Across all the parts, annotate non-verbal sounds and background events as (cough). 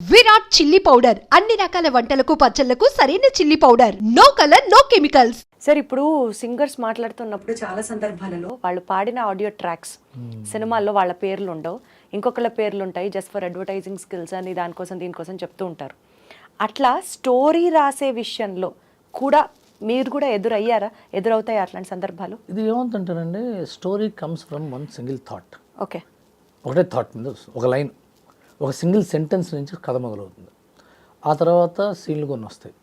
Virat chilli powder. అన్ని రకాల వంటలకు పచ్చళ్ళకు సరైన chilli powder. No colour no chemicals. Sir ఇప్పుడు సింగర్స్ మాట్లాడుతున్నప్పుడు చాలా సందర్భాలలో వాళ్ళు పాడిన ఆడియో ట్రాక్స్ సినిమాల్లో వాళ్ళ పేర్లు ఉండవు. ఇంకొకళ్ళ పేర్లు ఉంటాయి జస్ట్ ఫర్ అడ్వర్టైజింగ్ స్కిల్స్ అని దానికోసం దీనికోసం చెప్తూ ఉంటారు. అట్లా స్టోరీ రాసే విషయంలో కూడా మీరు కూడా ఎదురయ్యారా? ఎదురవుతాయి అట్లాంటి సందర్భాలు? ఇది ఏమవుతుంటానంటే story comes from one single thought okay ఒకటే థాట్ మీద ఒక లైన్ ఒక సింగిల్ సెంటెన్స్ నుంచి కథ మొదలవుతుంది. ఆ తర్వాత సీన్లు కొన్ని వస్తాయి.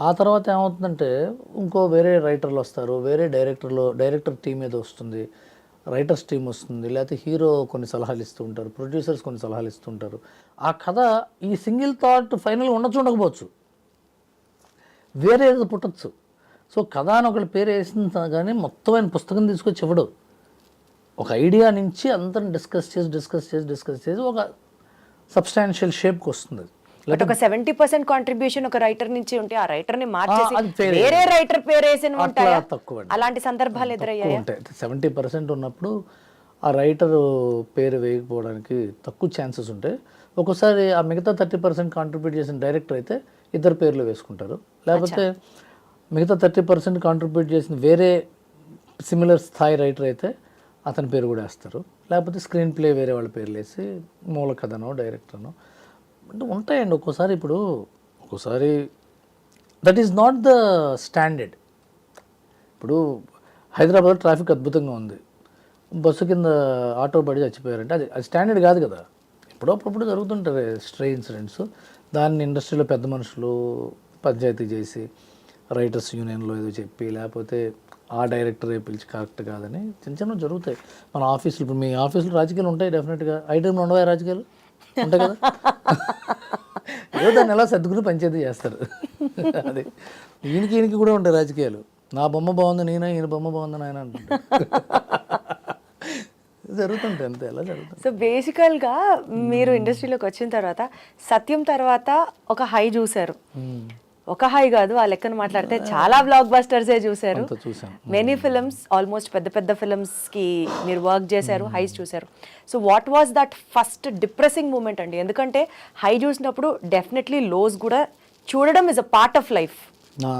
ఆ తర్వాత ఏమవుతుందంటే ఇంకో వేరే రైటర్లు వస్తారు. వేరే డైరెక్టర్లు డైరెక్టర్ టీం ఏదో వస్తుంది. రైటర్స్ టీం వస్తుంది. లేకపోతే హీరో కొన్ని సలహాలు ఇస్తూ ఉంటారు. ప్రొడ్యూసర్స్ కొన్ని సలహాలు ఇస్తూ ఉంటారు. ఆ కథ ఈ సింగిల్ థాట్ ఫైనల్గా ఉండొచ్చు ఉండకపోవచ్చు. వేరే ఏదో పుట్టచ్చు. సో కథ అని ఒకటి పేరు వేసిన కానీ మొత్తం ఆయన పుస్తకం తీసుకొచ్చి ఇవ్వడు ఒక ఐడియా నుంచి అందరం డిస్కస్ చేసి డిస్కస్ చేసి డిస్కస్ చేసి ఒక సబ్స్టాన్షియల్ షేప్కి వస్తుంది. బట్ ఒక సెవెంటీ పర్సెంట్ కాంట్రిబ్యూషన్ ఒక రైటర్ నుంచి ఉంటే ఆ రైటర్ని మార్చేసి. వేరే రైటర్ పేరు వేసిన ఉంటాయా తక్కువ. అలాంటి సందర్భాలు ఎదురయ్యాయి ఉంటాయి సెవెంటీ పర్సెంట్ ఉన్నప్పుడు ఆ రైటర్ పేరు వేయకపోవడానికి తక్కువ ఛాన్సెస్ ఉంటాయి ఒక్కోసారి ఆ మిగతా థర్టీ పర్సెంట్ కాంట్రిబ్యూట్ చేసిన డైరెక్టర్ అయితే ఇద్దరు పేర్లు వేసుకుంటారు లేకపోతే మిగతా థర్టీ పర్సెంట్ కాంట్రిబ్యూట్ చేసిన వేరే సిమిలర్ స్థాయి రైటర్ అయితే అతని పేరు కూడా వేస్తారు. లేకపోతే స్క్రీన్ ప్లే వేరే వాళ్ళ పేర్లు వేసి మూల కథనో డైరెక్టర్నో. అంటే ఉంటాయండి ఒక్కోసారి ఇప్పుడు ఒక్కోసారి that is not the standard ఇప్పుడు హైదరాబాద్ ట్రాఫిక్ అద్భుతంగా ఉంది. బస్సు కింద ఆటో పడి చచ్చిపోయారంటే అది అది స్టాండర్డ్ కాదు కదా. ఎప్పుడో జరుగుతుంటారు స్ట్రే ఇన్సిడెంట్స్ దాన్ని ఇండస్ట్రీలో పెద్ద మనుషులు పంచాయతీ చేసి రైటర్స్ యూనియన్లో ఏదో చెప్పి లేకపోతే ఆ డైరెక్టరే పిలిచి కరెక్ట్ కాదని చిన్న చిన్నవి జరుగుతాయి. మన ఆఫీసులు ఇప్పుడు మీ ఆఫీసులో రాజకీయాలు ఉంటాయి డెఫినెట్గా. ఐటెంలో ఉండవా రాజకీయాలు? ఉంటాయి కదా? ఏదో దాన్ని ఎలా సర్దుకుని పంచాయతీ చేస్తారు. అది. ఈయనకి ఈయనకి కూడా ఉంటాయి రాజకీయాలు. నా బొమ్మ బాగుంది నేనే? ఈయన బొమ్మ బాగుంది నాయన అంటుంటారు. జరుగుతుంటాయి అంతే ఎలా జరుగుతుంది సో బేసికల్గా మీరు ఇండస్ట్రీలోకి వచ్చిన తర్వాత సత్యం తర్వాత ఒక హై చూశారు. ఒక హై కాదు ఆ లెక్కన మాట్లాడితే చాలా బ్లాక్ బస్టర్సే చూశారు. మెనీ ఫిల్మ్స్ ఆల్మోస్ట్ పెద్ద పెద్ద ఫిల్మ్స్కి మీరు వర్క్ చేశారు హైస్ చూశారు. So what was that first depressing moment అండి? ఎందుకంటే హై చూసినప్పుడు డెఫినెట్లీ లోస్ కూడా చూడడం is a part of life నా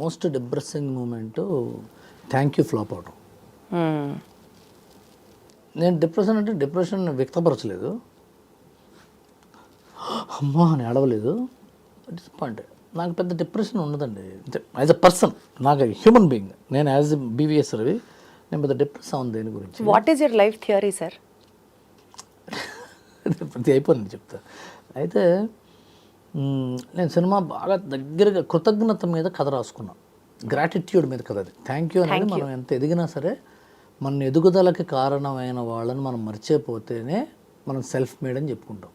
most depressing moment thank you flop అవడం నేను డిప్రెషన్ అంటే డిప్రెషన్ వ్యక్తపరచలేదు. (gasps) అమ్మా అని ఏడవలేదు. డిసప్పాయింట్ నాకు పెద్ద డిప్రెషన్ ఉండదండి. యాజ్ అ పర్సన్ నాకు హ్యూమన్ బీయింగ్ నేను యాజ్ బీవీఎస్ రవి నేను పెద్ద డిప్రెస్ అవును దేని గురించి. What is your life theory sir ప్రతి అయిపోయింది చెప్తా. అయితే నేను సినిమా బాగా దగ్గరగా కృతజ్ఞత మీద కథ రాసుకున్నా. గ్రాటిట్యూడ్ మీద కథ అది. థ్యాంక్ యూ అనేది మనం ఎంత ఎదిగినా సరే మన ఎదుగుదలకి కారణమైన వాళ్ళని మనం మర్చిపోతేనే మనం సెల్ఫ్ మేడ్ అని చెప్పుకుంటాం.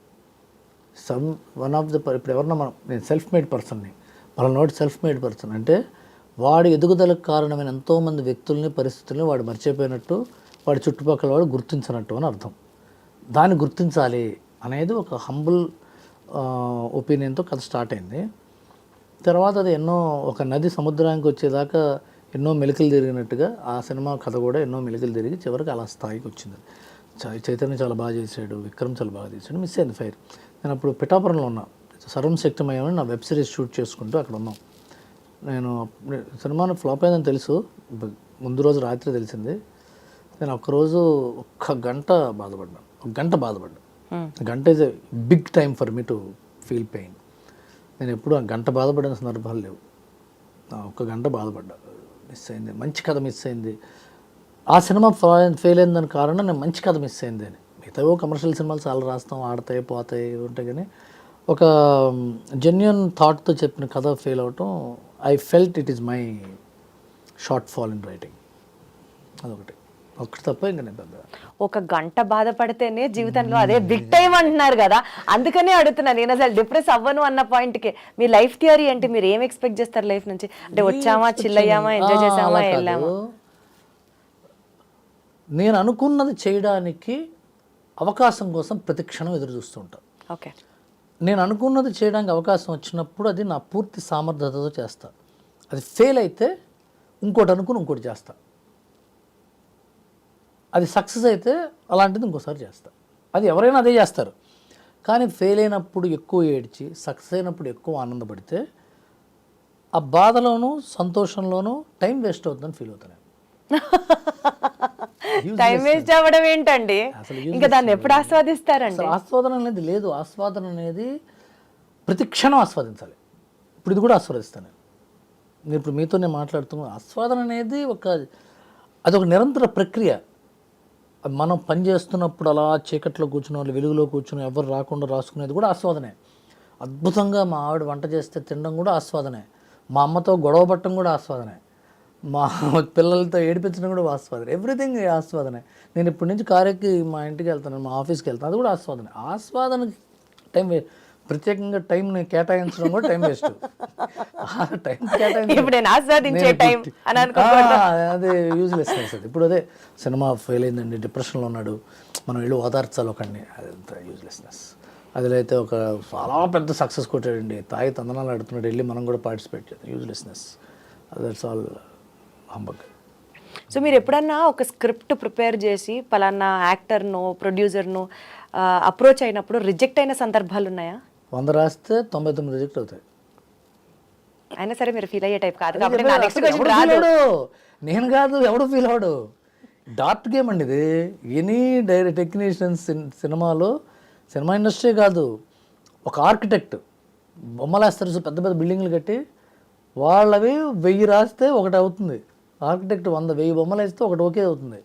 సమ్ వన్ ఆఫ్ ద ఇప్పుడు ఎవరన్నా మనం నేను సెల్ఫ్ మేడ్ పర్సన్ని మన నోటి సెల్ఫ్ మేడ్ పర్సన్ అంటే వాడి ఎదుగుదలకు కారణమైన ఎంతోమంది వ్యక్తుల్ని పరిస్థితుల్ని వాడు మర్చిపోయినట్టు వాడి చుట్టుపక్కల వాడు గుర్తించినట్టు అని అర్థం. దాన్ని గుర్తించాలి అనేది ఒక హంబుల్ ఒపీనియన్తో కథ స్టార్ట్ అయింది. తర్వాత అది ఎన్నో ఒక నది సముద్రానికి వచ్చేదాకా ఎన్నో మెలికలు తిరిగినట్టుగా ఆ సినిమా కథ కూడా ఎన్నో మెలికలు తిరిగి చివరికి అలా స్థాయికి వచ్చింది. చై- చైతన్య చాలా బాగా చేశాడు విక్రమ్ చాలా బాగా చేశాడు మిస్ అయింది ఫైర్. నేను అప్పుడు పిఠాపురంలో ఉన్నా. సర్వం శక్తిమయం అని నా వెబ్ సిరీస్ షూట్ చేసుకుంటూ అక్కడ ఉన్నాం. నేను సినిమాను ఫ్లాప్ అయిందని తెలుసు. ముందు రోజు రాత్రి తెలిసింది. నేను ఒక్కరోజు ఒక్క గంట బాధపడ్డాను. ఒక గంట బాధపడ్డా గంట is a big time for me to feel pain నేను ఎప్పుడు ఆ గంట బాధపడిన సందర్భాలు లేవు. ఒక్క గంట బాధపడ్డా. మిస్ అయింది. మంచి కథ మిస్ అయింది. ఆ సినిమా ఫెయిల్ అయిందని కారణం నేను మంచి కథ మిస్ అయింది అని. మిగతావో కమర్షియల్ సినిమాలు చాలా రాస్తాం ఆడతాయి పోతాయి ఉంటాయి కానీ ఒక జెన్యున్ థాట్తో చెప్పిన కథ ఫెయిల్ అవటం I felt it is my shortfall in writing అదొకటి. ఒకటి తప్ప ఇంకా నేను పెద్ద ఒక గంట బాధపడితేనే జీవితంలో అదే బిగ్ టైం అంటున్నారు కదా. అందుకనే అడుగుతున్నాను నేను అసలు డిప్రెస్ అవ్వను అన్న point కి. మీ లైఫ్ థియరీ అంటే మీరు ఏం ఎక్స్పెక్ట్ చేస్తారు లైఫ్ నుంచి? అంటే వచ్చామా చిల్ అయ్యామా ఎంజాయ్ చేసామా. వెళ్ళామా? నేను అనుకున్నది చేయడానికి అవకాశం కోసం ప్రతి క్షణం ఎదురు చూస్తూ ఉంటాను ఓకే. నేను అనుకున్నది చేయడానికి అవకాశం వచ్చినప్పుడు అది నా పూర్తి సామర్థ్యతతో చేస్తా. అది ఫెయిల్ అయితే ఇంకోటి అనుకుని ఇంకోటి చేస్తా. అది సక్సెస్ అయితే అలాంటిది ఇంకోసారి చేస్తా. అది ఎవరైనా అదే చేస్తారు. కానీ ఫెయిల్ అయినప్పుడు ఎక్కువ ఏడ్చి సక్సెస్ అయినప్పుడు ఎక్కువ ఆనందపడితే ఆ బాధలోనూ సంతోషంలోనూ టైం వేస్ట్ అవుతుందని ఫీల్ అవుతాను (laughs) టైం వేస్ట్ అవ్వడం ఏంటండి? ఇంకా దాన్ని ఎప్పుడు ఆస్వాదిస్తారండి? ఆస్వాదన అనేది లేదు. ఆస్వాదన అనేది ప్రతి క్షణం ఆస్వాదించాలి. ఇప్పుడు ఇది కూడా ఆస్వాదిస్తాను నేను. ఇప్పుడు మీతో నేను మాట్లాడుతున్నా ఆస్వాదన అనేది ఒక అది ఒక నిరంతర ప్రక్రియ. మనం పని చేస్తున్నప్పుడు అలా చీకట్లో కూర్చున్న వాళ్ళు వెలుగులో కూర్చుని ఎవరు రాకుండా రాసుకునేది కూడా ఆస్వాదనే. అద్భుతంగా మా ఆవిడ వంట చేస్తే తినడం కూడా ఆస్వాదనే. మా అమ్మతో గొడవ పట్టడం కూడా ఆస్వాదనే. మా పిల్లలతో ఏడిపించడం కూడా ఆస్వాదనే. ఎవ్రీథింగ్ ఆస్వాదనే. నేను ఇప్పటి నుంచి కారెక్కి మా ఇంటికి వెళ్తాను మా ఆఫీస్కి వెళ్తాను. అది కూడా ఆస్వాదనే. ఆస్వాదనకి టైం ప్రత్యేకంగా టైంని కేటాయించడం కూడా టైం వేస్ట్. టైం టైం ఆ, అదే యూజ్లెస్ అది ఇప్పుడు అదే సినిమా ఫెయిల్ అయిందండి డిప్రెషన్లో ఉన్నాడు. మనం వెళ్ళి ఓదార్చాలి ఒకండి అదంతా యూజ్లెస్నెస్ అదిలో అయితే ఒక చాలా పెద్ద సక్సెస్ కొట్టాడండి. తాయి తందనాలు ఆడుతున్నాడు. వెళ్ళి మనం కూడా పార్టిసిపేట్ చేద్దాం. Uselessness that's all humbug so మీరు ఎప్పుడన్నా ఒక స్క్రిప్ట్ ప్రిపేర్ చేసి పలానా యాక్టర్ను ప్రొడ్యూసర్ను అప్రోచ్ అయినప్పుడు రిజెక్ట్ అయిన సందర్భాలు ఉన్నాయా? వంద రాస్తే తొంభై తొమ్మిది రిజెక్ట్ అవుతాయి. అయినా సరే మీరు ఫీల్ అయ్యే టైప్ కాదు. కాబట్టి నా అసలు నెక్స్ట్ ఎవడు క్వశ్చన్ feel రాదు అవడు? నేను కాదు ఎవడు ఫీల్ అవడు డాట్ గేమ్ అండి ఇది. ఎనీ డైరె టెక్నీషియన్స్ సినిమాలో సినిమా ఇండస్ట్రీ కాదు. ఒక ఆర్కిటెక్ట్ బొమ్మలు వేస్తారు చూడు, పెద్ద పెద్ద బిల్డింగ్లు కట్టి వాళ్ళవి వెయ్యి రాస్తే ఒకటి అవుతుంది. ఆర్కిటెక్ట్ వంద వెయ్యి బొమ్మలు వేస్తే ఒకటి ఓకే అవుతుంది.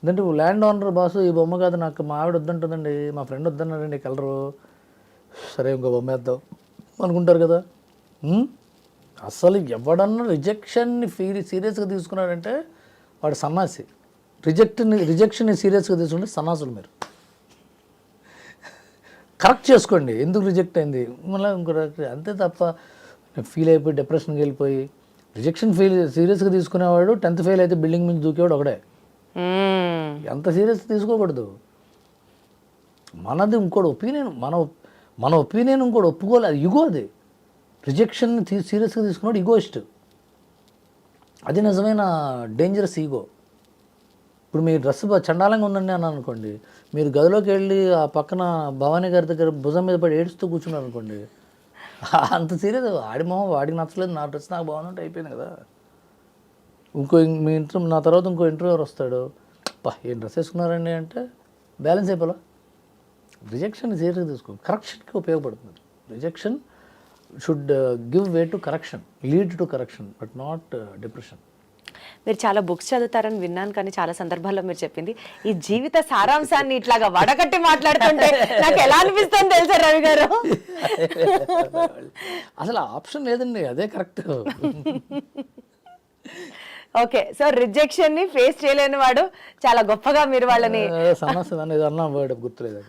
ఎందుకంటే ల్యాండ్ ఓనర్ బాసు ఈ బొమ్మ కాదు నాకు మా ఆవిడ వద్దంటుందండి మా ఫ్రెండ్ వద్దన్నాడండి కలరు. సరే ఇంకో బొమ్మ వేద్దాం అనుకుంటారు కదా. అసలు ఎవడన్నా రిజెక్షన్ని ఫీల్ సీరియస్గా తీసుకున్నాడంటే వాడు సన్నాసి. రిజెక్ట్ని రిజెక్షన్ని సీరియస్గా తీసుకుంటే సన్నాసులు మీరు. కరెక్ట్ చేసుకోండి ఎందుకు రిజెక్ట్ అయింది? మళ్ళీ ఇంకో అంతే తప్ప ఫీల్ అయిపోయి డిప్రెషన్కి వెళ్ళిపోయి రిజెక్షన్ ఫీల్ సీరియస్గా తీసుకునేవాడు టెన్త్ ఫెయిల్ అయితే బిల్డింగ్ మీద దూకేవాడు ఒకడే. మ్మ్. ఎంత సీరియస్ తీసుకోకూడదు. మనది ఇంకోటి ఒపీనియన్ మన మన ఒపీనియన్ ఇంకోటి ఒప్పుకోలేదు అది ఇగో అది. రిజెక్షన్ తీ సీరియస్గా తీసుకున్నాడు ఇగోయిస్ట్ అది నిజమైన డేంజరస్ ఈగో ఇప్పుడు మీ డ్రెస్ చండాలంగా ఉందండి అని అనుకోండి మీరు గదిలోకి వెళ్ళి ఆ పక్కన భవానీ గారి దగ్గర భుజం మీద పడి ఏడుస్తూ కూర్చున్నారు అనుకోండి అంత సీరియస్. ఆడి మొహం వాడికి నచ్చలేదు. నా డ్రెస్ నాకు బాగుందంటే అయిపోయింది కదా. ఇంకో మీ ఇంటర్ నా తర్వాత ఇంకో ఇంటర్వ్యూర్ వస్తాడు. పా ఏం డ్రెస్ వేసుకున్నారండి అంటే బ్యాలెన్స్ అయిపోలా. రిజెక్షన్ సీరియస్గా తీసుకో. కరెక్షన్కి ఉపయోగపడుతుంది. Rejection should give way to correction lead to correction but not depression. మీరు చాలా బుక్స్ చదువుతారని విన్నాను కానీ చాలా సందర్భాల్లో మీరు చెప్పింది. ఈ జీవిత సారాంశాన్ని ఇట్లాగా వడగట్టి మాట్లాడుతుంటే నాకు ఎలా అనిపిస్తుంది తెలుసా రవి గారు? అసలు ఆప్షన్ లేదండి అదే కరెక్ట్. ఓకే సో రిజెక్షన్ని ఫేస్ చేయలేని వాడు చాలా గొప్పగా మీరు వాళ్ళని సమస్య అనేది అన్న వర్డ్ గుర్తులేదు.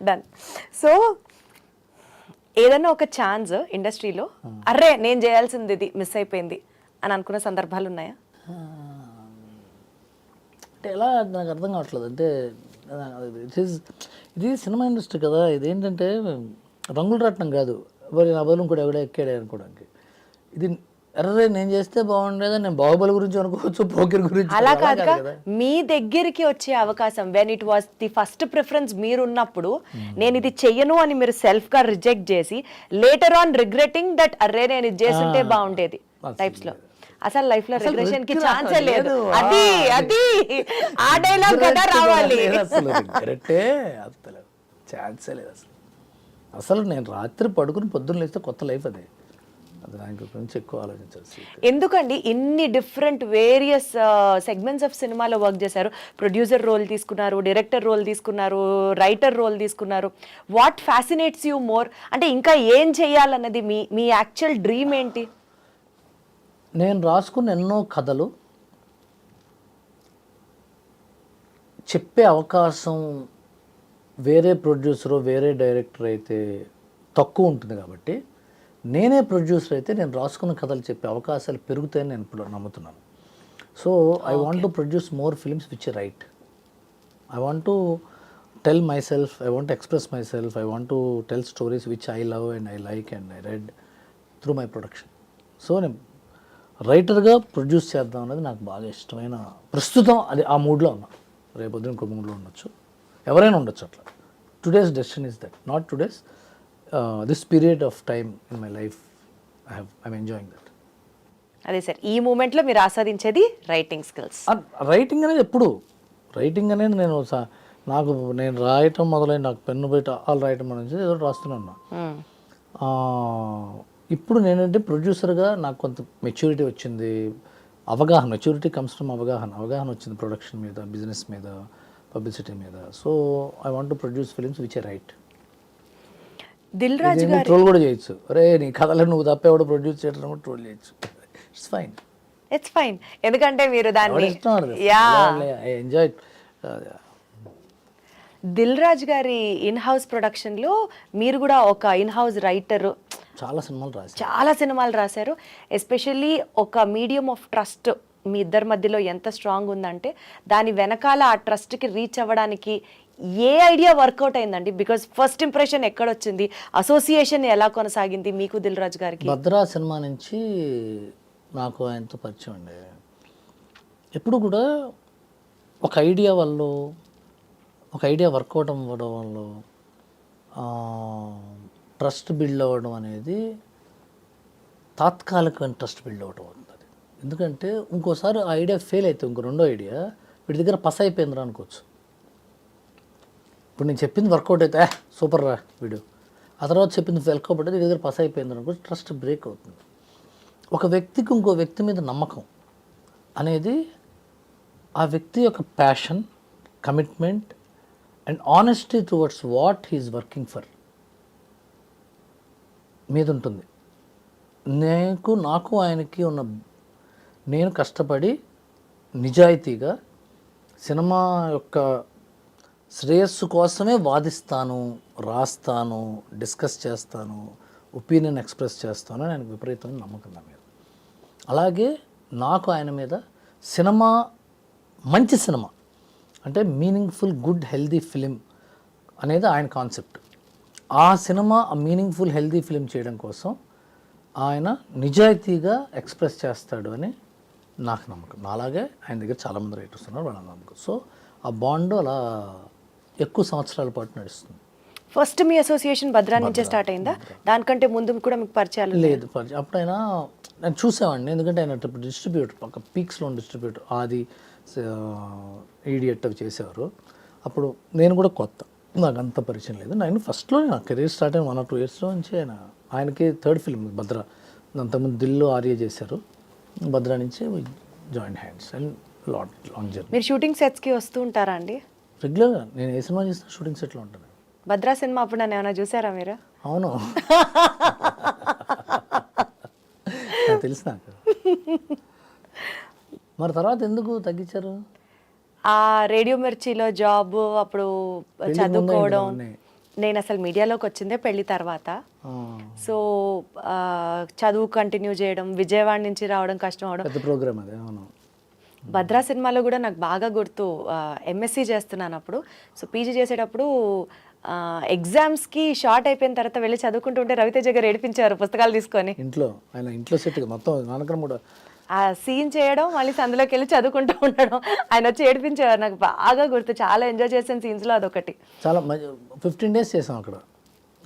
డన్ సో ఏదైనా ఒక ఛాన్స్ ఇండస్ట్రీలో అర్రే నేను చేయాల్సింది ఇది మిస్ అయిపోయింది అని అనుకున్న సందర్భాలు ఉన్నాయా? అంటే ఎలా నాకు అర్థం కావట్లేదు. అంటే ఇట్ ఈస్ ఇది సినిమా ఇండస్ట్రీ కదా. ఇదేంటంటే రంగులు రత్నం కాదు. మరి నా బదులు కూడా ఎవడో ఎక్కాడే అనుకోవడానికి. ఇది ఎర్రే నేను చేస్తే బాగుండేదా? నేను బాహుబలి గురించి అనుకోవచ్చు పోకిర్ గురించి అలా కాదు మీ దగ్గరికి వచ్చే అవకాశం when it was the first preference మీరు ఉన్నప్పుడు నేను ఇది చెయ్యను అని మీరు సెల్ఫ్గా రిజెక్ట్ చేసి లేటర్ ఆన్ రిగ్రెటింగ్ దట్ అర్రే నేను ఇది చేస్తుంటే బాగుండేది టైప్స్లో. అసలు లైఫ్లో రిగ్రెషన్కి ఛాన్సే లేదు. అది అది. ఆ డైలాగ్ కదా రావాలి. అసలు ఛాన్సే లేదు అసలు. అసలు నేను రాత్రి పడుకుని పొద్దున్న లేస్తే కొత్త లైఫ్ అది. దాని గురించి ఎక్కువ ఆలోచించాల్సి ఎందుకండి ఇన్ని డిఫరెంట్ వేరియస్ సెగ్మెంట్స్ ఆఫ్ సినిమాలో వర్క్ చేశారు? ప్రొడ్యూసర్ రోల్ తీసుకున్నారు డైరెక్టర్ రోల్ తీసుకున్నారు రైటర్ రోల్ తీసుకున్నారు. వాట్ ఫ్యాసినేట్స్ యూ మోర్ అంటే ఇంకా ఏం చేయాలన్నది మీ మీ యాక్చువల్ డ్రీమ్ ఏంటి? నేను రాసుకున్న ఎన్నో కథలు చెప్పే అవకాశం వేరే ప్రొడ్యూసర్ వేరే డైరెక్టర్ అయితే తక్కువ ఉంటుంది కాబట్టి నేనే ప్రొడ్యూసర్ అయితే నేను రాసుకున్న కథలు చెప్పే అవకాశాలు పెరుగుతాయని నేను ఇప్పుడు నమ్ముతున్నాను. So I want to produce more films which right I want to tell myself I want express myself I want to tell stories which I love and I like and I read through my production so నేను రైటర్గా produce చేద్దాం అనేది నాకు బాగా ఇష్టమైన ప్రస్తుతం అది ఆ మూడ్లో ఉన్నా. రేపు పొద్దున ఇంకో మూడ్లో ఉండొచ్చు. ఎవరైనా ఉండొచ్చు అట్లా. Today's decision is that not today's this period of time in my life I have I'm enjoying that అదే సార్ ఈ మూమెంట్లో మీరు ఆస్వాదించేది రైటింగ్ స్కిల్స్ రైటింగ్ అనేది ఎప్పుడు? రైటింగ్ అనేది నేను నాకు నేను రాయటం మొదలైన నాకు పెన్ను బయట ఆల్ రాయటం అనేది ఏదో ఒకటి రాస్తూనే ఉన్నా. ఆ, ఇప్పుడు నేనంటే ప్రొడ్యూసర్గా నాకు కొంత మెచ్యూరిటీ వచ్చింది. అవగాహన మెచ్యూరిటీ కమ్స్ ఫ్రమ్ అవగాహన. అవగాహన వచ్చింది ప్రొడక్షన్ మీద బిజినెస్ మీద పబ్లిసిటీ మీద. So I want to produce films which a right Dil Raju గారి ట్రోల్ కూడా చేయొచ్చు. అరే నీ కథలు నువ్వు తప్పేవాడు ప్రొడ్యూస్ చేయడం కూడా ట్రోల్ చేయొచ్చు. ఇట్స్ ఫైన్ ఇట్స్ ఫైన్ ఎందుకంటే మీరు దాన్ని యా. ఎంజాయ్ దిల్ రాజు గారి ఇన్ హౌస్ ప్రొడక్షన్లో మీరు కూడా ఒక ఇన్ హౌస్ రైటర్. చాలా సినిమాలు రాశాను చాలా సినిమాలు రాశారు. ఎస్పెషల్లీ ఒక మీడియం ఆఫ్ ట్రస్ట్ మీ ఇద్దరి మధ్యలో ఎంత స్ట్రాంగ్ ఉందంటే దాని వెనకాల ఆ ట్రస్ట్కి రీచ్ అవ్వడానికి ఏ ఐడియా వర్కౌట్ అయిందండి? బికాజ్ ఫస్ట్ ఇంప్రెషన్ ఎక్కడ వచ్చింది అసోసియేషన్ ఎలా కొనసాగింది మీకు దిల్ రాజు గారికి? భద్రా సినిమా నుంచి నాకు ఆయనతో పరిచయం అండి. ఎప్పుడు కూడా ఒక ఐడియా వల్ల ఒక ఐడియా వర్కౌట్ అవ్వడం వల్ల ట్రస్ట్ బిల్డ్ అవ్వడం అనేది తాత్కాలికమైన ట్రస్ట్ బిల్డ్ అవ్వడం అవుతుంది ఎందుకంటే ఇంకోసారి ఆ ఐడియా ఫెయిల్ అయితే ఇంకో రెండో ఐడియా వీటి దగ్గర పస అయిపోయిందిరా అనుకోవచ్చు. ఇప్పుడు నేను చెప్పింది వర్కౌట్ అయితే సూపర్ రా వీడు. ఆ తర్వాత చెప్పింది వర్కౌట్ అయితే దగ్గర పస అయిపోయింది అనుకో ట్రస్ట్ బ్రేక్ అవుతుంది. ఒక వ్యక్తికి ఇంకో వ్యక్తి మీద నమ్మకం అనేది ఆ వ్యక్తి యొక్క passion commitment and honesty towards what he's working for మీద ఉంటుంది. నాకు నాకు ఆయనకి ఉన్న నేను కష్టపడి నిజాయితీగా సినిమా యొక్క శ్రేయస్సు కోసమే వాదిస్తాను రాస్తాను డిస్కస్ చేస్తాను ఒపీనియన్ ఎక్స్ప్రెస్ చేస్తాను అని ఆయనకు విపరీతమైన నమ్మకం నా మీద. అలాగే నాకు ఆయన మీద సినిమా మంచి సినిమా అంటే మీనింగ్ఫుల్ గుడ్ హెల్దీ ఫిలిం అనేది ఆయన కాన్సెప్ట్. ఆ సినిమా ఆ మీనింగ్ఫుల్ హెల్దీ ఫిలిం చేయడం కోసం ఆయన నిజాయితీగా ఎక్స్ప్రెస్ చేస్తాడు అని నాకు నమ్మకం. నాలాగే ఆయన దగ్గర చాలామంది రైటర్స్ ఉన్నారు వాళ్ళ నమ్మకం. సో ఆ బాండ్ అలా ఎక్కువ సంవత్సరాల పాటు నడుస్తుంది. ఫస్ట్ మీ అసోసియేషన్ భద్రా నుంచే స్టార్ట్ అయిందా? దానికంటే ముందు కూడా మీకు పరిచయాలు? లేదు పరి- అప్పుడైనా నేను చూసేవాడిని. ఎందుకంటే ఆయన డిస్ట్రిబ్యూటర్ పక్క పీక్స్లో డిస్ట్రిబ్యూటర్ ఆది ఈడియట్ అవి చేసేవారు. అప్పుడు నేను కూడా కొత్త. నాకు అంత పరిచయం లేదు. నేను ఫస్ట్లో నా కెరీర్ స్టార్ట్ అయిన వన్ ఆర్ టూ ఇయర్స్లో నుంచి ఆయన ఆయనకి థర్డ్ ఫిల్మ్ భద్ర. అంతకుముందు దిల్లు ఆర్య చేశారు. భద్ర నుంచి joint hands and lot long journey మీరు షూటింగ్ సెట్స్కి వస్తూ ఉంటారా అండి? రెగ్యులర్గా నేను ఏ సినిమా చేసినా షూటింగ్ సెట్లో ఉంటాను. భద్రా సినిమా అప్పుడు నన్ను ఏమైనా చూసారా మీరు? అవును. తెలుసు నాకు. మరి తర్వాత ఎందుకు తగ్గించారు? ఆ రేడియో మిర్చిలో జాబ్ అప్పుడు చదువుకోవడం నేను అసలు మీడియాలోకి వచ్చిందే పెళ్ళి తర్వాత. సో చదువు కంటిన్యూ చేయడం విజయవాడ నుంచి రావడం కష్టం అవడం. ప్రోగ్రామ్ అదే అవును. భద్రా సినిమాలో కూడా నాకు బాగా గుర్తు ఎంఎస్సి చేస్తున్నాను అప్పుడు. సో పీజీ చేసేటప్పుడు ఎగ్జామ్స్కి షార్ట్ అయిపోయిన తర్వాత వెళ్ళి చదువుకుంటుంటే రవితేజ గారు ఏడిపించారు పుస్తకాలు తీసుకొని. ఇంట్లో ఆయన ఇంట్లో సెట్ మొత్తం నాన్నకరం కూడా. ఆ సీన్ చేయడం మళ్ళీ అందులోకి వెళ్ళి చదువుకుంటూ ఉండడం ఆయన వచ్చి ఏడిపించేవారు నాకు బాగా గుర్తు. చాలా ఎంజాయ్ చేసిన సీన్స్లో అదొకటి. చాలా ఫిఫ్టీన్ డేస్ చేసాం అక్కడ.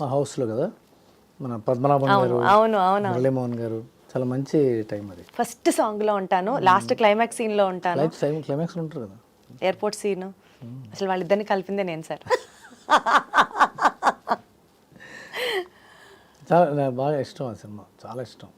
ఆ హౌస్లో కదా మన పద్మనాభం గారు అవును అవును. మురళీమోహన్ గారు. చాలా మంచి టైం అది. ఫస్ట్ సాంగ్లో ఉంటాను లాస్ట్ క్లైమాక్స్ సీన్లో ఉంటాను. క్లైమాక్స్ ఉంటారు కదా. ఎయిర్పోర్ట్ సీన్ అసలు వాళ్ళిద్దరిని కలిపిందే నేను సార్. (laughs) చాలా బాగా ఇష్టం ఆ సినిమా. చాలా ఇష్టం.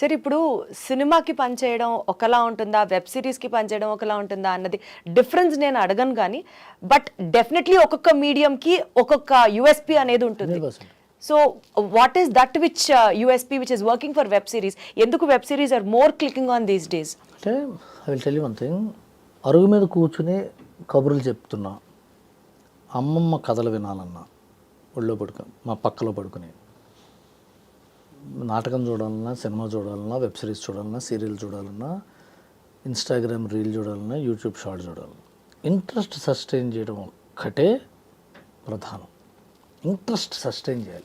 సరే ఇప్పుడు సినిమాకి పనిచేయడం ఒకలా ఉంటుందా? వెబ్ సిరీస్కి పనిచేయడం ఒకలా ఉంటుందా? అన్నది డిఫరెన్స్ నేను అడగను కానీ బట్ డెఫినెట్లీ ఒక్కొక్క మీడియంకి ఒక్కొక్క యుఎస్పి అనేది ఉంటుంది. 100%. So what is that which USP which is working for web series ఎందుకు web series are more clicking on these days అంటే I will tell one thing అరుగు మీద కూర్చుని కబుర్లు చెప్తున్నా. అమ్మమ్మ కథలు వినాలన్నా. ఒళ్ళో పడుకుని మా పక్కలో పడుకుని. నాటకం చూడాలన్నా సినిమా చూడాలన్నా వెబ్ సిరీస్ చూడాలన్నా సీరియల్ చూడాలన్నా ఇన్స్టాగ్రామ్ రీల్ చూడాలన్నా యూట్యూబ్ షార్ట్ చూడాలన్నా. ఇంట్రెస్ట్ సస్టైన్ చేయడం ఒక్కటే ప్రధానం. ఇంట్రెస్ట్ సస్టైన్ చేయాలి.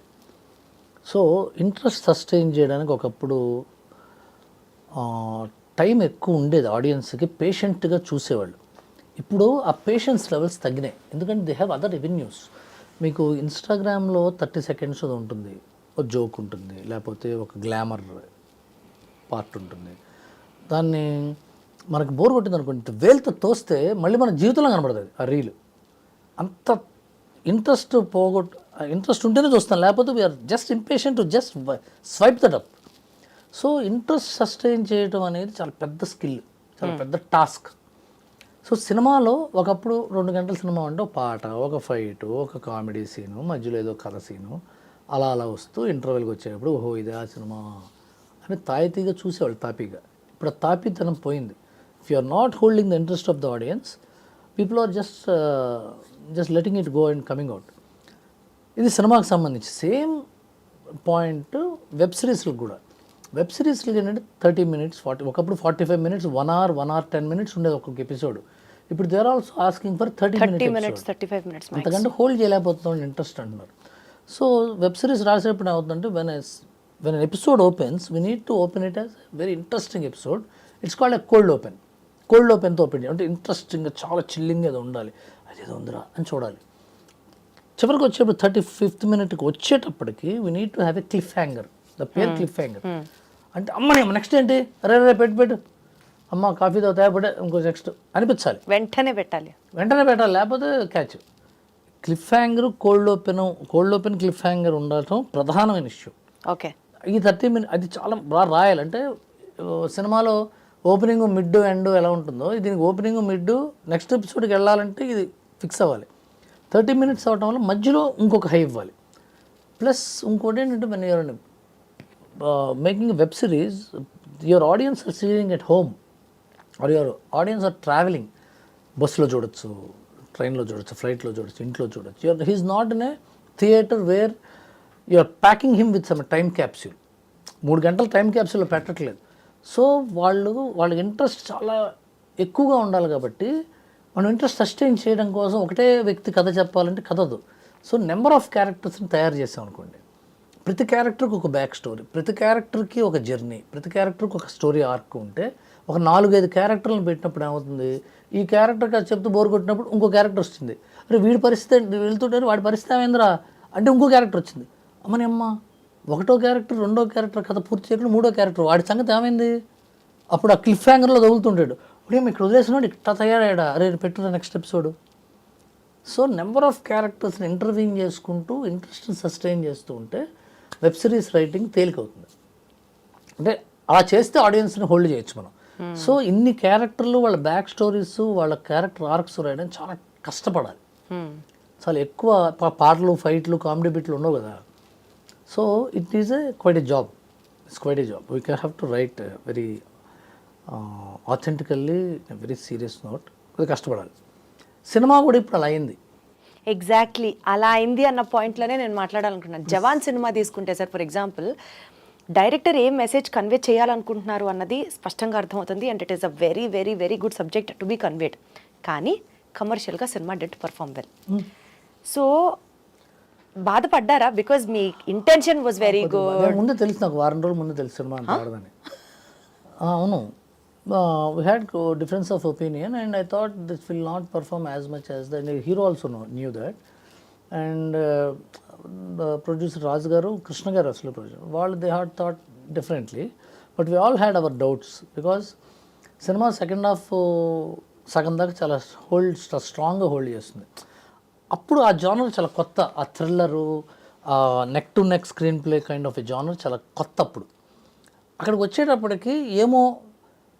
సో ఇంట్రెస్ట్ సస్టైన్ చేయడానికి ఒకప్పుడు టైం ఎక్కువ ఉండేది ఆడియన్స్కి పేషెంట్గా చూసేవాళ్ళు. ఇప్పుడు ఆ పేషెన్స్ లెవెల్స్ తగ్గినాయి. ఎందుకంటే దే హ్యావ్ అదర్ రెవెన్యూస్. మీకు ఇన్స్టాగ్రామ్లో థర్టీ సెకండ్స్ అది ఉంటుంది. ఒక జోక్ ఉంటుంది. లేకపోతే ఒక గ్లామర్ పార్ట్ ఉంటుంది. దాన్ని మనకు బోర్ కొట్టింది అనుకోండి. వేలుతో తోస్తే మళ్ళీ మన జీవితంలో కనబడుతుంది ఆ రీల్. అంత ఇంట్రెస్ట్ పోగొట్టు ఇంట్రెస్ట్ ఉంటేనే చూస్తాం లేకపోతే we're just impatient to just swipe that up so interest sustain చేయడం అనేది చాలా పెద్ద స్కిల్ చాలా పెద్ద టాస్క్ సో సినిమాలో ఒకప్పుడు రెండు గంటల సినిమా అంటే ఒక పాట ఒక ఫైట్ ఒక కామెడీ సీను మధ్యలో ఏదో కథ సీను అలా అలా వస్తూ ఇంటర్వెల్కి వచ్చేటప్పుడు ఓహో ఇదే ఆ సినిమా అని తాయితీగా చూసేవాళ్ళు తాపీగా. ఇప్పుడు ఆ తాపీతనం పోయింది. If you are not holding the interest of the audience people are just just letting it go and coming out ఇది సినిమాకి సంబంధించి సేమ్ పాయింట్ వెబ్ సిరీస్లకు కూడా. వెబ్ సిరీస్లకి ఏంటంటే థర్టీ మినిట్స్ ఫార్టీ ఒకప్పుడు forty five minutes one hour one hour ten minutes ఉండేది ఒక్కొక్క episode. ఇప్పుడు they are also asking for thirty minutes thirty five minutes అంతకంటే హోల్డ్ చేయలేకపోతున్నాం ఇంట్రెస్ట్ అంటున్నారు. సో వెబ్ సిరీస్ రాసేటప్పుడు ఏమవుతుందంటే when when episode opens we need to open it as very interesting episode it's called a cold open cold ఓపెన్తో open చేయాలి. అంటే ఇంట్రెస్టింగ్గా చాలా chilling ఏదో ఉండాలి. అది ఏదో ఉందిరా అని చూడాలి. చివరికి వచ్చేప్పుడు థర్టీ ఫిఫ్త్ మినిట్కి వచ్చేటప్పటికి we need to have a cliffhanger the pair cliffhanger అంటే అమ్మని నెక్స్ట్ ఏంటి? అరే రే పెట్టు పెట్టు. అమ్మ కాఫీ తాగుతా పెట్టే ఇంకో నెక్స్ట్ అనిపించాలి. వెంటనే పెట్టాలి. వెంటనే పెట్టాలి లేకపోతే catch cliffhanger cold open cold open cliffhanger ఉండటం ప్రధానమైన ఇష్యూ ఓకే. ఈ థర్టీ మినిట్ అది చాలా బాగా రాయాలి. అంటే సినిమాలో ఓపెనింగ్ మిడ్ ఎండ్ ఎలా ఉంటుందో దీనికి ఓపెనింగ్ మిడ్ నెక్స్ట్ ఎపిసోడ్కి వెళ్ళాలంటే ఇది ఫిక్స్ అవ్వాలి. థర్టీ మినిట్స్ అవటం వల్ల మధ్యలో ఇంకొక హై ఇవ్వాలి. ప్లస్ ఇంకోటి ఏంటంటే మన you're making web series your audience are seeing at home or your audience are travelling బస్సులో చూడొచ్చు ట్రైన్లో చూడొచ్చు ఫ్లైట్లో చూడొచ్చు ఇంట్లో చూడొచ్చు. Your he's not in a theatre where you're packing him with some time capsule మూడు గంటల టైం క్యాప్సూల్లో పెట్టట్లేదు. సో వాళ్ళు వాళ్ళకి ఇంట్రెస్ట్ చాలా ఎక్కువగా ఉండాలి కాబట్టి మనం ఇంట్రెస్ట్ సస్టైన్ చేయడం కోసం ఒకటే వ్యక్తి కథ చెప్పాలంటే కథదు. సో నెంబర్ ఆఫ్ క్యారెక్టర్స్ని తయారు చేసాం అనుకోండి. ప్రతి క్యారెక్టర్కి ఒక బ్యాక్ స్టోరీ ప్రతి క్యారెక్టర్కి ఒక జర్నీ ప్రతి క్యారెక్టర్కి ఒక స్టోరీ ఆర్క్ ఉంటే ఒక నాలుగైదు క్యారెక్టర్లను పెట్టినప్పుడు ఏమవుతుంది? ఈ క్యారెక్టర్కి అది చెప్తూ బోర్ కొట్టినప్పుడు ఇంకో క్యారెక్టర్ వస్తుంది. అరే వీడి పరిస్థితి ఏంటి? వెళ్తుంటే వాడి పరిస్థితి ఏమైందిరా? అంటే ఇంకో క్యారెక్టర్ వచ్చింది. అమ్మని అమ్మ ఒకటో క్యారెక్టర్ రెండో క్యారెక్టర్ కథ పూర్తి చేయకుండా మూడో క్యారెక్టర్ వాడి సంగతి ఏమైంది? అప్పుడు ఆ క్లిఫ్ హ్యాంగర్లో తగులుతుంటాడు. ఉదయం ఇక్కడ వదిలేసినాడు ఇట్లా తయారాడా అరే పెట్టురా next episode so number of క్యారెక్టర్స్ని interviewing చేసుకుంటూ ఇంట్రెస్ట్ని సస్టైన్ చేస్తూ ఉంటే వెబ్ సిరీస్ రైటింగ్ తేలికవుతుంది. అంటే అలా చేస్తే ఆడియన్స్ని హోల్డ్ చేయొచ్చు మనం. సో ఇన్ని క్యారెక్టర్లు వాళ్ళ బ్యాక్ స్టోరీస్ వాళ్ళ క్యారెక్టర్ ఆర్క్స్ రాయడం చాలా కష్టపడాలి. చాలా ఎక్కువ పాటలు ఫైట్లు కామెడీ బిట్లు ఉండవు కదా. So it is a quite a job it's quite a job we can have to write very authentically very serious note కొద్దిగా కష్టపడాలి. సినిమా కూడా ఇప్పుడు అలా అయింది. ఎగ్జాక్ట్లీ అలా అయింది అన్న పాయింట్లోనే నేను మాట్లాడాలనుకున్నాను జవాన్ సినిమా తీసుకుంటే సార్ ఫర్ ఎగ్జాంపుల్ డైరెక్టర్ ఏం మెసేజ్ కన్వే చేయాలనుకుంటున్నారు అన్నది స్పష్టంగా అర్థమవుతుంది and it is a very very very good subject to be conveyed కానీ కమర్షియల్గా cinema did perform well so బాధపడ్డారా? Because మీ ఇంటెన్షన్ వాజ్ వెరీ గుడ్ ముందే తెలుసు నాకు వారం రోజుల ముందే తెలుసు సినిమా అంత వి ఆ, అవును had difference of opinion and I thought this will not perform as much as the hero also no knew that and producer Raju garu Krishna garu అసలు ప్రొడ్యూసర్ వాళ్ళు they had thought differently but we all had our doubts because cinema second half సగం దాకా చాలా hold స్ట్రాంగ్గా hold చేస్తుంది. అప్పుడు ఆ genre చాలా కొత్త ఆ thriller neck to neck screenplay kind of a genre చాలా కొత్త అప్పుడు. అక్కడికి వచ్చేటప్పటికి ఏమో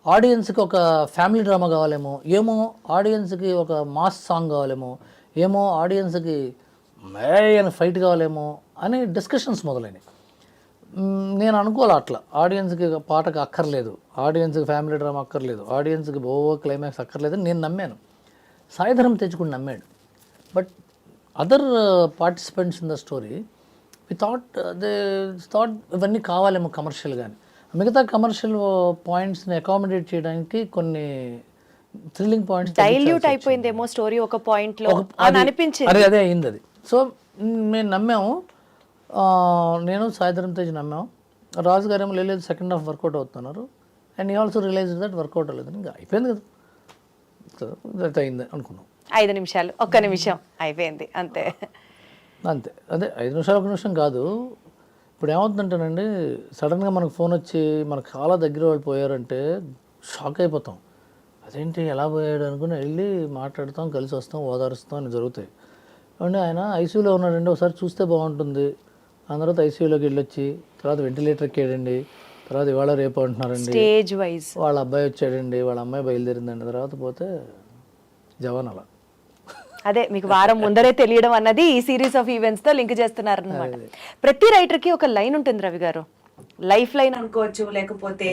ఆడియన్స్కి ఒక ఫ్యామిలీ డ్రామా కావాలేమో ఏమో ఆడియన్స్కి ఒక మాస్ సాంగ్ కావాలేమో ఏమో ఆడియన్స్కి మే అని ఫైట్ కావాలేమో అని డిస్కషన్స్ మొదలైనవి నేను అనుకోలే అట్లా. ఆడియన్స్కి పాటకు అక్కర్లేదు ఆడియన్స్కి ఫ్యామిలీ డ్రామా అక్కర్లేదు ఆడియన్స్కి బో క్లైమాక్స్ అక్కర్లేదు నేను నమ్మాను. సాయిధరం తెచ్చుకుని నమ్మాడు. But other participants in the story we thought they thought ఇవన్నీ కావాలేమో కమర్షియల్ కానీ మిగతా కమర్షియల్ పాయింట్స్ని అకామిడేట్ చేయడానికి కొన్ని థ్రిల్లింగ్ పాయింట్స్ డైల్యూట్ అయిపోయిందేమో స్టోరీ ఒక పాయింట్లో అని అనిపించింది. అదే అదే అయింది అది సో మేము నమ్మాము. నేను సాయిధరం తేజ్ నమ్మాము. రాజు గారు ఏమో లేదు సెకండ్ హాఫ్ వర్కౌట్ అవుతున్నారు. అండ్ ఈ ఆల్సో రియలైజ్ దట్ వర్కౌట్ అవ్వలేదు ఇంకా అయిపోయింది కదా. దట్ అయింది అనుకున్నాం. ఐదు నిమిషాలు ఒక్క నిమిషం అయిపోయింది అంతే. అంతే. అదే ఐదు నిమిషాలు ఒక నిమిషం కాదు. ఇప్పుడు ఏమవుతుందంటేనండి సడన్గా మనకు ఫోన్ వచ్చి మనకు చాలా దగ్గర వాళ్ళు పోయారంటే షాక్ అయిపోతాం. అదేంటి ఎలా పోయాడు? అనుకుని వెళ్ళి మాట్లాడతాం కలిసి వస్తాం ఓదారుస్తాం అని జరుగుతాయి. అంటే ఆయన ఐసీయూలో ఉన్నాడండి ఒకసారి చూస్తే బాగుంటుంది. ఆ తర్వాత ఐసీయూలోకి వెళ్ళొచ్చి తర్వాత వెంటిలేటర్ ఎక్కాడండి తర్వాత ఇవాళ రేపు అంటున్నారండి. Stage wise. వాళ్ళ అబ్బాయి వచ్చాడండి వాళ్ళ అమ్మాయి బయలుదేరిందండి. తర్వాత పోతే జవాన్ అలా. అదే మీకు వారం ముందరే తెలియడం అన్నది ఈ సిరీస్ ఆఫ్ ఈవెంట్స్తో లింక్ చేస్తున్నారు అనమాట ప్రతి రైటర్కి ఒక లైన్ ఉంటుంది రవి గారు. లైఫ్ లైన్ అనుకోవచ్చు లేకపోతే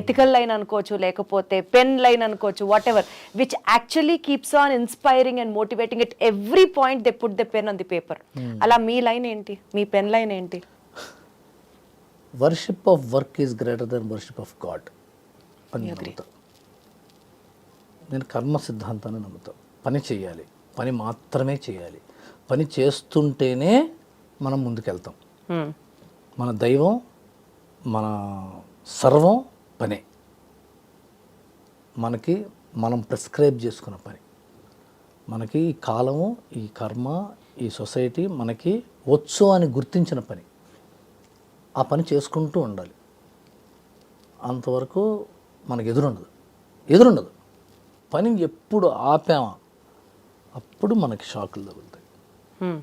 ఎథికల్ లైన్ అనుకోవచ్చు లేకపోతే పెన్ లైన్ అనుకోవచ్చు whatever which actually keeps on inspiring and motivating at every point they put the pen on the paper అలా మీ లైన్ ఏంటి? మీ పెన్ లైన్ ఏంటి? Worship of work is greater than worship of God అని నేను కర్మ సిద్ధాంతాన్ని నమ్ముతా. పని చేయాలి పని మాత్రమే చేయాలి. పని చేస్తుంటేనే మనం ముందుకెళ్తాం. మన దైవం మన సర్వం పనే. మనకి మనం ప్రిస్క్రైబ్ చేసుకున్న పని. మనకి ఈ కాలము ఈ కర్మ ఈ సొసైటీ మనకి వచ్చు అని గుర్తించిన పని. ఆ పని చేసుకుంటూ ఉండాలి. అంతవరకు మనకు ఎదురుండదు. ఎదురుండదు. పని ఎప్పుడు ఆపామా? అప్పుడు మనకి షాకులు తగులుతాయి.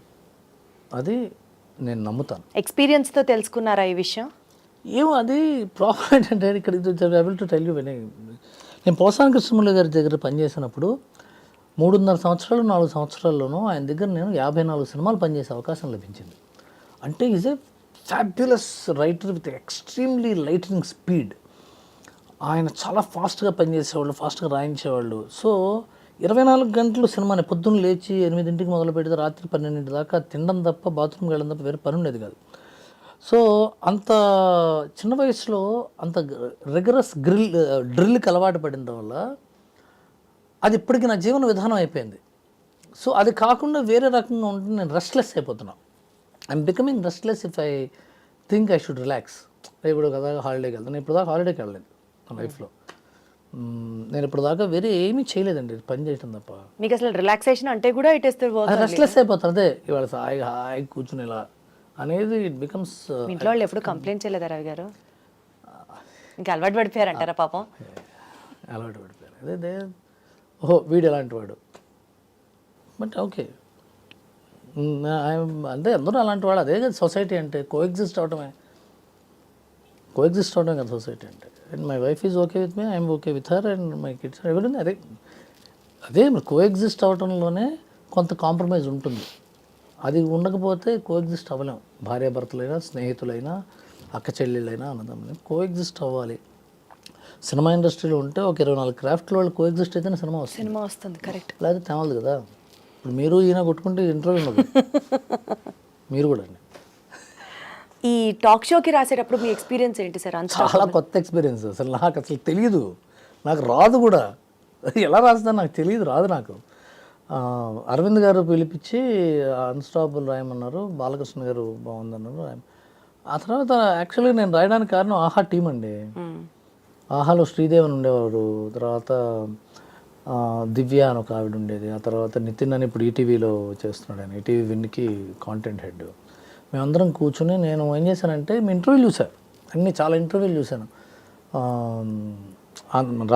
అది నేను నమ్ముతాను. ఎక్స్పీరియన్స్తో తెలుసుకున్నారా ఈ విషయం? ఏమో అది ప్రాబ్లం ఏంటంటే ఇక్కడ టు టెల్ యూ నేను పోసాన కృష్ణమురళి గారి దగ్గర పనిచేసినప్పుడు మూడున్నర సంవత్సరాలు నాలుగు సంవత్సరాల్లోనూ ఆయన దగ్గర నేను యాభై నాలుగు సినిమాలు పనిచేసే అవకాశం లభించింది. అంటే is a fabulous writer with extremely lightning speed. ఆయన చాలా ఫాస్ట్గా పనిచేసేవాళ్ళు ఫాస్ట్గా రాయించేవాళ్ళు. సో ఇరవై నాలుగు గంటలు సినిమాని పొద్దున్న లేచి ఎనిమిదింటికి మొదలు పెడితే రాత్రి పన్నెండింటి దాకా తినడం తప్ప బాత్రూమ్కి వెళ్ళడం తప్ప వేరే పని ఉండేది కాదు. సో అంత చిన్న వయసులో అంత రెగరస్ గ్రిల్ డ్రిల్కి అలవాటు పడిన వల్ల అది ఇప్పటికీ నా జీవన విధానం అయిపోయింది. సో అది కాకుండా వేరే రకంగా ఉంటే నేను రెస్ట్లెస్ అయిపోతున్నా. I'm becoming restless if I think I should relax ఇప్పుడు కదా హాలిడేకి వెళ్తాను. నేను ఇప్పుడు దాకా హాలిడేకి వెళ్ళలేదు నా లైఫ్లో నేను ఇప్పుడు దాకా వేరే ఏమీ చేయలేదండి పని చేయటం తప్ప. మీకు అసలు రిలాక్సేషన్ అంటే కూడా ఇట్ ఇస్ రెస్ట్లెస్ అయిపోతాను అదే ఇవాళ హాయి హాయి కూర్చుని ఇలా అనేది ఇట్ బికమ్స్ ఇంట్లో వాళ్ళు ఎప్పుడు కంప్లైంట్ చేయలేదా రవి గారు? ఇంకా అలవాటు పడిపోయారంటారా పాపం? అలవాటు పడిపోయారు. అదే దే ఓహో వీడు ఎలాంటి వాడు? బట్ ఓకే అంటే అందరూ అలాంటి వాడు అదే కదా సొసైటీ అంటే కోఎగ్జిస్ట్ అవటమే. కోఎగ్జిస్ట్ అవటమే కదా సొసైటీ అంటే. And my wife is okay with me I'm okay with her and my kids ఎవరింది అదే. అదే కోఎగ్జిస్ట్ అవటంలోనే కొంత కాంప్రమైజ్ ఉంటుంది. అది ఉండకపోతే కోఎగ్జిస్ట్ అవ్వలేం. భార్యాభర్తలైనా స్నేహితులైనా అక్క చెల్లెళ్ళైనా అన్నదమ్ములైనా కోఎగ్జిస్ట్ అవ్వాలి. సినిమా ఇండస్ట్రీలో ఉంటే ఒక ఇరవై నాలుగు క్రాఫ్ట్లో వాళ్ళు కోఎగ్జిస్ట్ అయితేనే సినిమా వస్తుంది. సినిమా వస్తుంది కరెక్ట్ లేకపోతే తెమలదు కదా. ఇప్పుడు మీరు ఈయన కొట్టుకుంటే ఇంటర్వ్యూ ఉండదు. (laughs) మీరు కూడా టాక్ షోకి రాసేటప్పుడు మీ ఎక్స్పీరియన్స్ ఏంటి సార్? అంత చాలా కొత్త ఎక్స్పీరియన్స్ అసలు నాకు అసలు తెలియదు నాకు రాదు కూడా. ఎలా రాస్తుందో నాకు తెలియదు రాదు నాకు. అరవింద్ గారు పిలిపించి అన్స్టాపుల్ రాయమన్నారు. బాలకృష్ణ గారు బాగుందన్నారు. ఆ తర్వాత యాక్చువల్గా నేను రాయడానికి కారణం ఆహా టీం అండి. ఆహాలో శ్రీదేవన్ ఉండేవారు తర్వాత దివ్య అని ఒక ఆవిడ ఉండేది. ఆ తర్వాత నితిన్ అని ఇప్పుడు ఈటీవీలో చేస్తున్నాడు ఆయన. ఈటీవీ విన్కి కాంటెంట్ హెడ్ మేమందరం కూర్చుని నేను ఏం చేశానంటే మీ ఇంటర్వ్యూలు చూశాను అన్నీ చాలా ఇంటర్వ్యూలు చూశాను.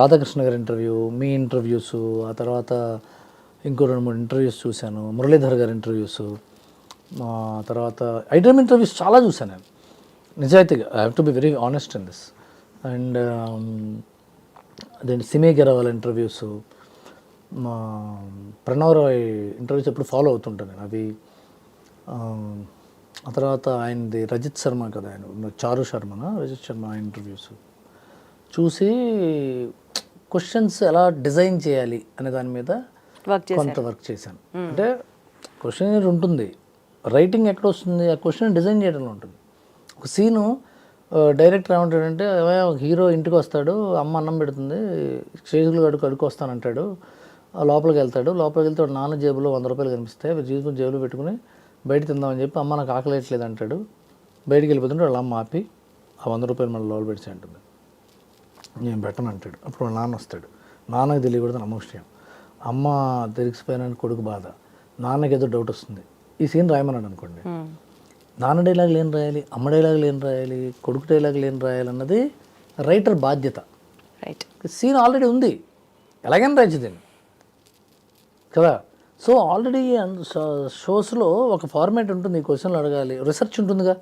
రాధాకృష్ణ గారి ఇంటర్వ్యూ మీ ఇంటర్వ్యూస్ ఆ తర్వాత ఇంకో రెండు మూడు ఇంటర్వ్యూస్ చూశాను. మురళీధర్ గారి ఇంటర్వ్యూస్ తర్వాత ఐటమ్ ఇంటర్వ్యూస్ చాలా చూశాను నేను. నిజాయితీగా I have to be very honest in this and అదేంటి సిమే గెరవాల ఇంటర్వ్యూస్ మా ప్రణవ్ రాయ్ ఇంటర్వ్యూస్ ఎప్పుడు ఫాలో అవుతుంటాను నేను. అవి ఆ, తర్వాత ఆయనది రజిత్ శర్మ కదా ఆయన చారు శర్మన? రజిత్ శర్మ ఇంటర్వ్యూస్. చూసి క్వశ్చన్స్ ఎలా డిజైన్ చేయాలి అనే దాని మీద కొంత వర్క్ చేశాను. అంటే క్వశ్చన్ ఉంటుంది. రైటింగ్ ఎక్కడ వస్తుంది? ఆ క్వశ్చన్ డిజైన్ చేయడంలో ఉంటుంది. ఒక సీను డైరెక్టర్ ఏమంటాడంటే "ఏమయ్య, ఒక హీరో ఇంటికి వస్తాడు అమ్మ అన్నం పెడుతుంది చేతులు కడుకు కడుకు వస్తానంటాడు ఆ లోపలికి వెళ్తాడు లోపలికి వెళ్తే నాన్న జేబులో వంద రూపాయలు కనిపిస్తాయి జీవితం జేబులో పెట్టుకుని బయట తిందామని చెప్పి అమ్మ నాకు ఆకలేట్లేదు అంటాడు. బయటికి వెళ్ళిపోతుంటే వాళ్ళ అమ్మ ఆపి ఆ వంద రూపాయలు మళ్ళీ లోపల పెడిచి అంటుంది. నేను పెట్టను అంటాడు. అప్పుడు వాళ్ళ నాన్న వస్తాడు. నాన్నకి తెలియకూడదు అమ్మ విషయం. అమ్మ తిరిగిపోయిన కొడుకు బాధ. నాన్నకి ఏదో డౌట్ వస్తుంది. ఈ సీన్ రాయమన్నాడు అనుకోండి. నాన్న డైలాగులు ఏం రాయాలి? అమ్మ డైలాగులు ఏం రాయాలి? కొడుకు డైలాగులు ఏం రాయాలి అన్నది రైటర్ బాధ్యత. రైట్ సీన్ ఆల్రెడీ ఉంది. ఎలాగైనా రాయచ్చు దీన్ని. కదా? సో ఆల్రెడీ షోస్లో ఒక ఫార్మేట్ ఉంటుంది ఈ క్వశ్చన్లు అడగాలి రీసెర్చ్ ఉంటుందిగా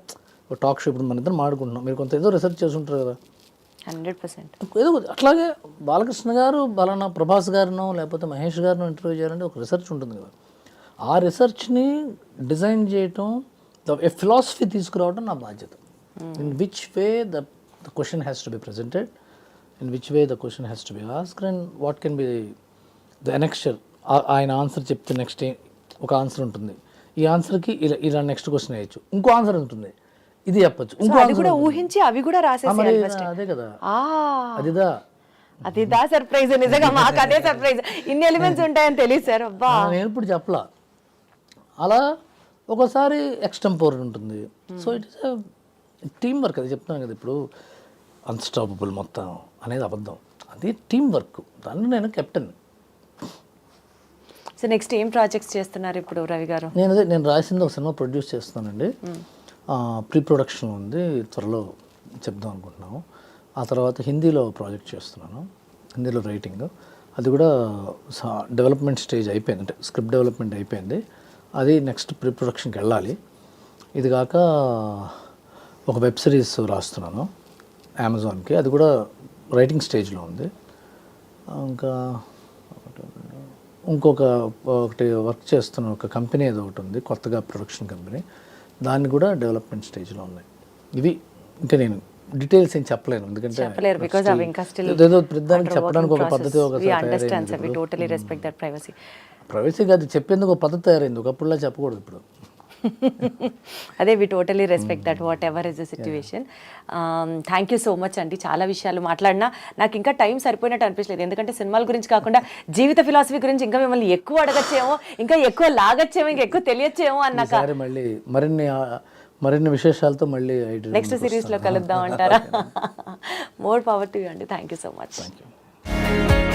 ఒక టాక్ షో ఇప్పుడు మన ఇద్దరం మాడుకుంటున్నాం మీరు కొంత ఏదో రీసెర్చ్ చేసి ఉంటారు కదా హండ్రెడ్ పర్సెంట్ ఏదో అట్లాగే బాలకృష్ణ గారు బలానా ప్రభాస్ గారినో లేకపోతే మహేష్ గారినో ఇంటర్వ్యూ చేయాలంటే ఒక రీసెర్చ్ ఉంటుంది కదా ఆ రీసెర్చ్ని డిజైన్ చేయటం ఏ ఫిలాసఫీ తీసుకురావడం నా బాధ్యత in which way the the question has to be presented in which way the question has to be ask and what can be the next ఆయన ఆన్సర్ చెప్తే నెక్స్ట్ ఒక ఆన్సర్ ఉంటుంది. ఈ ఆన్సర్కి ఇలా ఇలా నెక్స్ట్ క్వశ్చన్ వేయచ్చు. ఇంకో ఆన్సర్ ఉంటుంది. ఇది చెప్పచ్చు. ఇంకో అది కూడా ఊహించి అవి కూడా ఫస్ట్ అదే కదా. ఆ. అదిదా. అది దా సర్ప్రైజ్ నిజంగా మాకు అదే సర్ప్రైజ్ ఇన్ని ఎలిమెంట్స్ ఉంటాయని తెలియదు సార్ అబ్బా. నేను ఇప్పుడు చెప్పలా. అలా ఒకసారి ఎక్స్టెంపోర్ ఉంటుంది. So it is team work అది చెప్తున్నాను కదా ఇప్పుడు. అన్స్టాపబుల్ మొత్తం అనేది అబద్ధం. అది టీం వర్క్ దాన్ని నేను కెప్టెన్ సో నెక్స్ట్ ఏం ప్రాజెక్ట్స్ చేస్తున్నారు ఇప్పుడు రవి గారు? నేను అదే నేను రాసింది ఒక సినిమా ప్రొడ్యూస్ చేస్తున్నానండి. ప్రీ ప్రొడక్షన్ ఉంది. త్వరలో చెప్దాం అనుకుంటున్నాము. ఆ తర్వాత హిందీలో ప్రాజెక్ట్ చేస్తున్నాను. హిందీలో రైటింగ్. అది కూడా డెవలప్మెంట్ స్టేజ్ అయిపోయింది. అంటే స్క్రిప్ట్ డెవలప్మెంట్ అయిపోయింది. అది నెక్స్ట్ ప్రీ ప్రొడక్షన్కి వెళ్ళాలి. ఇది కాక ఒక వెబ్ సిరీస్ రాస్తున్నాను అమెజాన్కి అది కూడా రైటింగ్ స్టేజ్లో ఉంది. ఇంకా ఇంకొక ఒకటి వర్క్ చేస్తున్న ఒక కంపెనీ ఏదో ఒకటి ఉంది కొత్తగా ప్రొడక్షన్ కంపెనీ. దాన్ని కూడా డెవలప్మెంట్ స్టేజ్లో ఉన్నాయి. ఇవి ఇంకా నేను డీటెయిల్స్ ఏం చెప్పలేను ఎందుకంటే ఏదో ప్రతిదానికి చెప్పడానికి ఒక పద్ధతి ఒక ప్రైవసీ ప్రైవసీ కాదు చెప్పేందుకు ఒక పద్ధతి తయారైంది. ఒకప్పుడులా చెప్పకూడదు ఇప్పుడు. అదే we totally respect that whatever is the situation thank you so much అండి చాలా విషయాలు మాట్లాడినా నాకు ఇంకా టైం సరిపోయినట్టు అనిపించలేదు. ఎందుకంటే సినిమాల గురించి కాకుండా జీవిత ఫిలాసఫీ గురించి ఇంకా మిమ్మల్ని ఎక్కువ అడగచ్చేమో ఇంకా ఎక్కువ లాగచ్చేమో ఇంకా ఎక్కువ తెలియచ్చేమో అన్నాక మళ్ళీ మరిన్ని మరిన్ని విశేషాలతో మళ్ళీ నెక్స్ట్ సిరీస్లో కలుద్దాం అంటారా? మోర్ పవర్ టు అండి thank you so much thank you